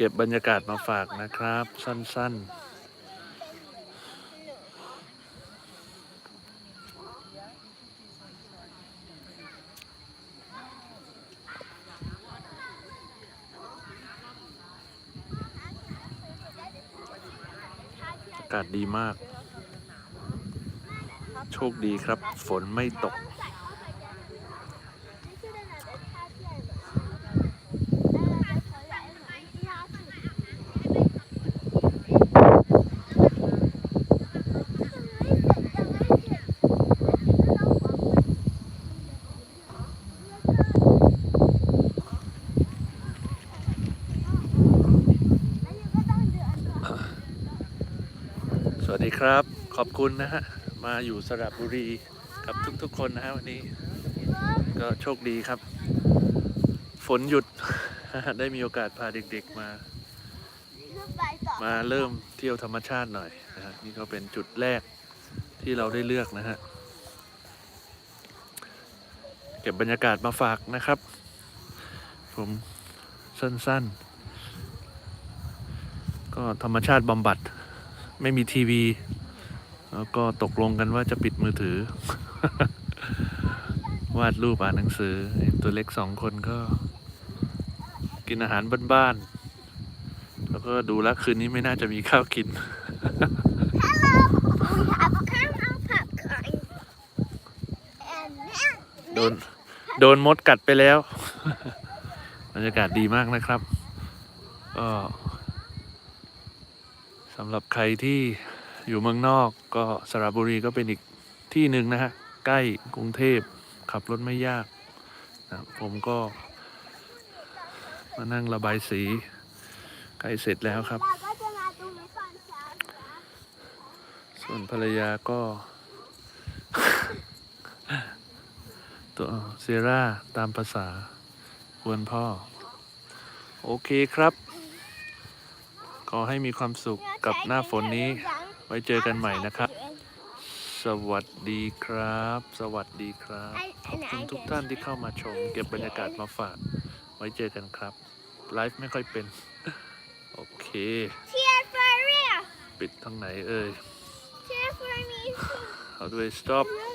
เก็บบรรยากาศมาฝากนะครับ สั้น ๆอากาศดีมาก โชคดีครับ ฝนไม่ตก สวัสดีครับขอบคุณนะฮะ มาอยู่สระบุรีกับทุกๆคนนะฮะวันนี้ ก็โชคดีครับ ฝนหยุดได้มีโอกาสพาเด็กๆมา มาเริ่มเที่ยวธรรมชาติหน่อยนะฮะนี่ก็เป็นจุดแรกที่เราได้เลือกนะฮะ เก็บบรรยากาศมาฝากนะครับ ผมสั้นๆ ก็ธรรมชาติบำบัด ไม่มีทีวี แล้วก็ตกลงกันว่าจะปิดมือถือ วาดรูปอ่านหนังสือไอ้ตัวเล็กสองคนก็ กินอาหารบ้านๆแล้วก็ดูแล้วคืนนี้ไม่น่าจะมีข้าวกิน We have a caramel popcorn. And now โดนโดนมดกัดไปแล้ว บรรยากาศดีมากนะครับก็ สำหรับใครที่อยู่เมืองนอกก็สระบุรีก็เป็นอีกที่หนึ่งนะฮะ ใกล้กรุงเทพขับรถไม่ยากนะผมก็มานั่งระบายสีใกล้เสร็จแล้วครับ ส่วนภรรยาก็ ตัวเซราตามภาษาควรพ่อ โอเคครับ ขอให้มีความสุขกับหน้าฝนนี้ ไว้เจอกันใหม่นะครับ สวัสดีครับ สวัสดีครับขอบคุณทุกท่านที่เข้ามาชม เก็บบรรยากาศมาฝาก ไว้เจอกันครับ ไลฟ์ไม่ค่อยเป็น โอเค Cheer for real ปิดทางไหนเอ่ย Cheer for me เอาด้วย stop too